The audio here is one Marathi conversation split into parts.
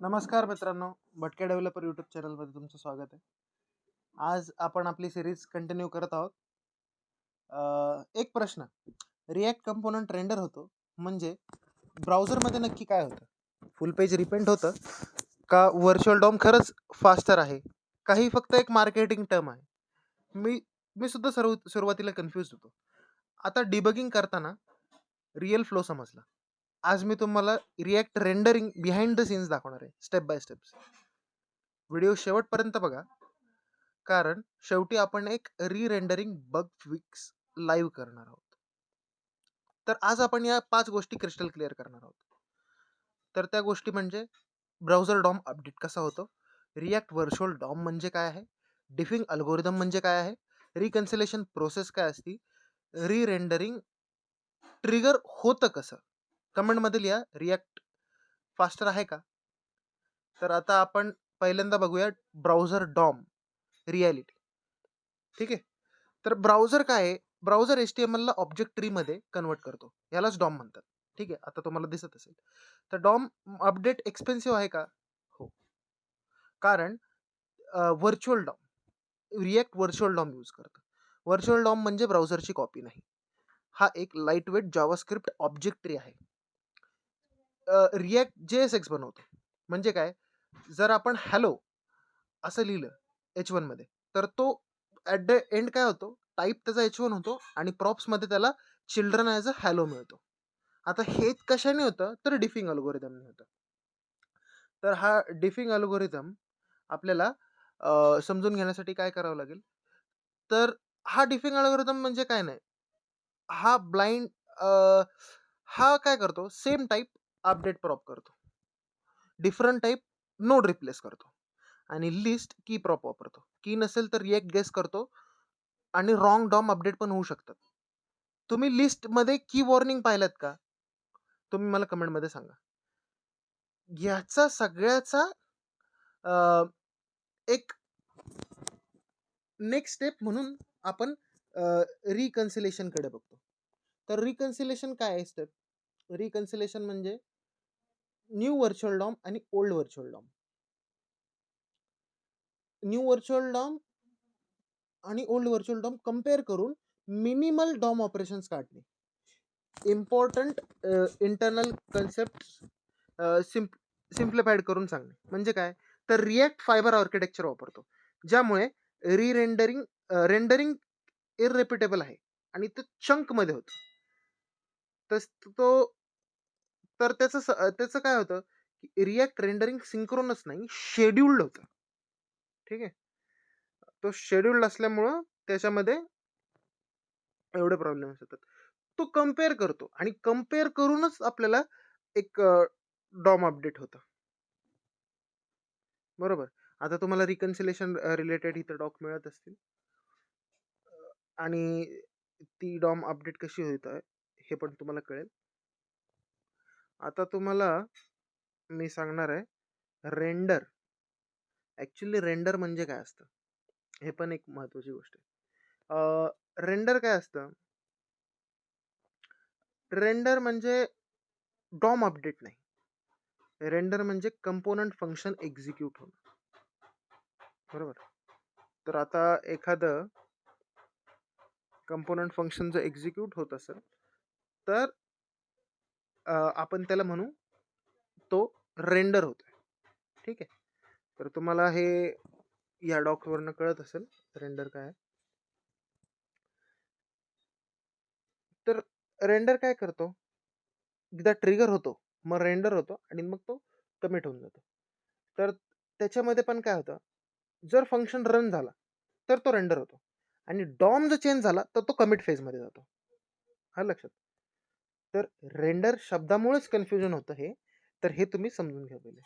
नमस्कार मित्रांनो भटके डेव्हलपर यूट्यूब चॅनलमध्ये तुमचं स्वागत आहे. आज आपण आपली सिरीज कंटिन्यू करत आहोत. एक प्रश्न. रिॲक्ट कंपोनंट रेंडर होतो म्हणजे ब्राउझरमध्ये नक्की काय होतं? फुल पेज रिपेंट होतं का व्हर्च्युअल डॉम खरंच फास्टर आहे? काही फक्त एक मार्केटिंग टर्म आहे. मी मी सुद्धा सर्व सुरुवातीला कन्फ्यूज होतो. आता डिबगिंग करताना रिअल फ्लो समजला. आज मी तुम्हाला React rendering behind the scenes दाखवणार आहे स्टेप बाय स्टेप्स व्हिडिओ शेवटपर्यंत बघा. कारण शेवटी आपण एक री रेंडरिंग बग फिक्स लाईव्ह करणार आहोत. तर आज आपण या पाच गोष्टी क्रिस्टल क्लिअर करणार आहोत. तर त्या गोष्टी म्हणजे ब्राउझर डॉम अपडेट कसा होतो? रिॲक्ट व्हर्च्युअल डॉम म्हणजे काय आहे? डिफिंग अल्गोरिदम म्हणजे काय आहे? रिकन्सिलेशन प्रोसेस काय असती? री रेंडरिंग ट्रिगर होतं कसं? कमेंटमध्ये लिहा रिॲक्ट फास्टर आहे का? तर आता आपण पहिल्यांदा बघूया ब्राउझर डॉम रिॲलिटी ठीक आहे? तर ब्राउझर काय आहे? ब्राउझर एच टी एम एलला ऑब्जेक्ट ट्रीमध्ये कन्वर्ट करतो. यालाच डॉम म्हणतात. ठीक आहे? आता तुम्हाला दिसत असेल. तर डॉम अपडेट एक्सपेन्सिव्ह आहे का? हो. कारण virtual DOM. React virtual DOM use करतं. व्हर्च्युअल डॉम म्हणजे ब्राउझरची कॉपी नाही. हा एक lightweight JavaScript object tree आहे. रिॲक्ट जे एस एक्स बनवतो. म्हणजे काय? जर आपण हॅलो असं लिहिलं एच वनमध्ये तर तो ॲट द एंड काय होतो? टाईप त्याचा एच वन होतो आणि प्रॉप्समध्ये त्याला चिल्ड्रन ॲज अ हॅलो मिळतो. आता हे कशाने होतं? तर डिफिंग अल्गोरिदमने होतं. तर हा डिफिंग अल्गोरिदम आपल्याला समजून घेण्यासाठी काय करावं लागेल? तर हा डिफिंग अल्गोरिदम म्हणजे काय नाही? हा ब्लाइंड हा काय करतो? सेम टाईप अपडेट प्रॉप करतो. डिफरंट टाईप नोड रिप्लेस करतो. आणि लिस्ट की प्रॉप वापरतो. की नसेल तर रिएक्ट गेस करतो आणि रॉंग डॉम अपडेट पण होऊ शकतात. तुम्ही लिस्टमध्ये की वॉर्निंग पाहिलात का? तुम्ही मला कमेंटमध्ये सांगा. याचा सगळ्याचा एक नेक्स्ट स्टेप म्हणून आपण रिकन्सिलेशनकडे बघतो. तर रिकन्सिलेशन काय आहे स्टेप रिकन्सिलेशन म्हणजे न्यू व्हर्च्युअल डॉम आणि old virtual DOM. New virtual DOM आणि ओल्ड व्हर्च्युअल डॉम कंपेअर करून मिनिमल डॉम ऑपरेशन्स काढणे. Important internal concept simp simplified करून सांगणे. म्हणजे काय? तर रिॲक्ट फायबर आर्किटेक्चर वापरतो. ज्यामुळे री रेंडरिंग रेंडरिंग आहे आणि ते चंकमध्ये होतं. तस तो तर त्याचं स- त्याचं काय होतं की रिॲक्ट रेंडरिंग सिंक्रोनस नाही शेड्युल्ड होतं. ठीक आहे? तो शेड्युल्ड असल्यामुळं त्याच्यामध्ये एवढे प्रॉब्लेम्स येतात. तो कंपेअर करतो आणि कंपेअर करूनच आपल्याला एक डॉम अपडेट होतं. बरोबर? आता तुम्हाला रिकन्सिलेशन रिलेटेड इथं डॉक मिळत असतील. आणि ती डॉम अपडेट कशी होत आहे हे पण तुम्हाला कळेल. आता तुम्हाला मी सांगणार आहे रेंडर ॲक्च्युली रेंडर म्हणजे काय असतं? हे पण एक महत्त्वाची गोष्ट आहे. रेंडर काय असतं? रेंडर म्हणजे डॉम अपडेट नाही. रेंडर म्हणजे कंपोनंट फंक्शन एक्झिक्यूट होणं. बरोबर? तर आता एखादं कंपोनंट फंक्शन जर एक्झिक्यूट होत असेल तर आपण त्याला म्हणू तो रेंडर होतो ठीक आहे? तर तुम्हाला हे या डॉकवरनं कळत असेल रेंडर काय आहे. तर रेंडर काय करतो? एकदा ट्रिगर होतो मग रेंडर होतो आणि मग तो कमिट होऊन जातो. तर त्याच्यामध्ये पण काय होतं? जर फंक्शन रन झाला तर तो रेंडर होतो आणि डॉम जर चेंज झाला तर तो कमिट फेजमध्ये जातो. हा लक्षात? तर रेंडर शब्दामुळेच कन्फ्युजन होतं हे. तर हे तुम्ही समजून घ्या पहिले.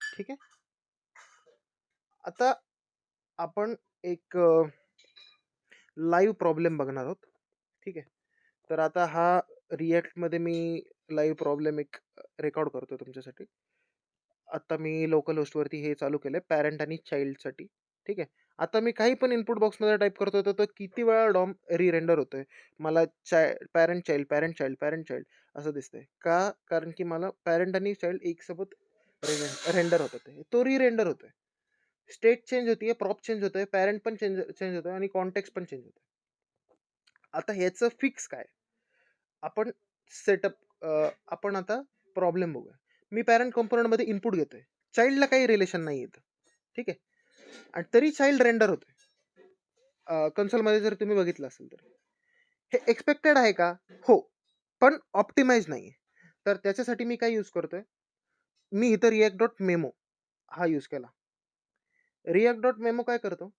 ठीक आहे? आता आपण एक लाईव्ह प्रॉब्लेम बघणार आहोत. ठीक आहे? तर आता हा रिॲक्टमध्ये मी लाईव्ह प्रॉब्लेम एक रेकॉर्ड करतो तुमच्यासाठी. आता मी लोकल होस्टवरती हे चालू केलं आहे पॅरेंट आणि चाइल्डसाठी ठीक आहे? आता मी काही पण इनपुट बॉक्समध्ये टाईप करतो तर तो किती वेळा डॉम रिरेंडर होतोय? मला चाय parent child parent child parent child असं दिसतंय. का? कारण की मला पॅरेंट आणि चाइल्ड एकसोबत रेंडर होतं ते. तो रिरेंडर होतो होतोय. स्टेट चेंज होती आहे प्रॉप चेंज होतोय पॅरेंट पण चेंज चेंज होतोय आणि कॉन्टेक्स्ट पण चेंज होतोय. आता ह्याचं फिक्स काय? आपण सेटअप आपण आता प्रॉब्लेम बघूया. मी पॅरेंट कंपोनंटमध्ये इनपुट घेतोय. चाइल्डला काही रिलेशन नाही येतं ठीक आहे? आणि तरी चाइल्ड रेंडर होतोय. कन्सोलमध्ये जर तुम्ही बघितलं असेल तर. हे एक्सपेक्टेड आहे का? हो. पण ऑप्टिमाइज नाही तर त्याच्यासाठी मी काय यूज करतोय? मी इथं रिॲक्ट डॉट मेमो हा यूज केला. रिॲक्ट डॉट मेमो काय करतो?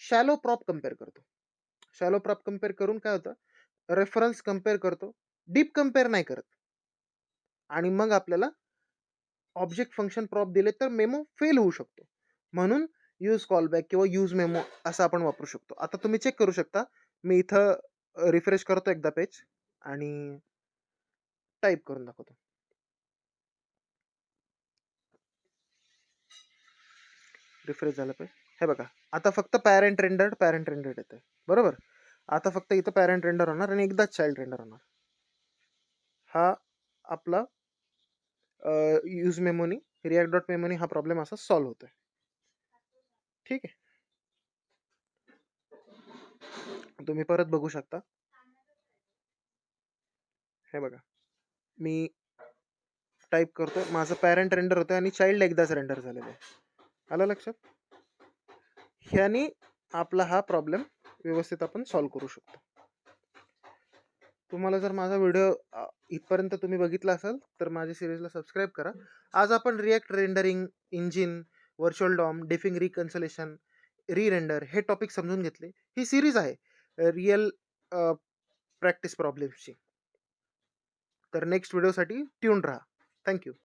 शॅलो प्रॉप कंपेअर करतो. शॅलो प्रॉप कंपेअर करून काय होतं? रेफरन्स कंपेअर करतो. डीप कंपेअर नाही करत. आणि मग आपल्याला ऑब्जेक्ट फंक्शन प्रॉप दिले तर मेमो फेल होऊ शकतो. म्हणून यूज कॉलबॅक किंवा यूज मेमो असं आपण वापरू शकतो. आता तुम्ही चेक करू शकता. मी इथं रिफ्रेश करतो एकदा पेज आणि टाईप करून दाखवतो. रिफ्रेश झालं पाहिजे हे बघा. आता फक्त पॅरेंट रेंडर्ड पॅरेंट रेंडर्ड येते बरोबर? आता फक्त इथं पॅरेंट रेंडर होणार आणि एकदाच चाइल्ड रेंडर होणार. हा आपला यूज मेमोनी रिॲक्ट डॉट मेमोनी हा प्रॉब्लेम असा सॉल्व्ह होतोय. ठीक आहे. तुम्ही परत बघू शकता. हे बघा. मी टाईप करतोय. माझं पॅरेंट रेंडर होतं आणि चाइल्ड एकदाच रेंडर झालेलं आहे. आलं लक्षात? ह्यानी आपला हा प्रॉब्लेम व्यवस्थित आपण सॉल्व करू शकतो. तुम्हाला जर माझा व्हिडिओ इथपर्यंत तुम्ही बघितला असाल तर माझ्या सिरीजला सबस्क्राईब करा. आज आपण React rendering engine virtual DOM diffing reconciliation rerender हे टॉपिक समजून घेतले. ही सिरीज आहे रिअल प्रॅक्टिस प्रॉब्लेम्सची तर नेक्स्ट व्हिडिओसाठी ट्यून राहा. थँक्यू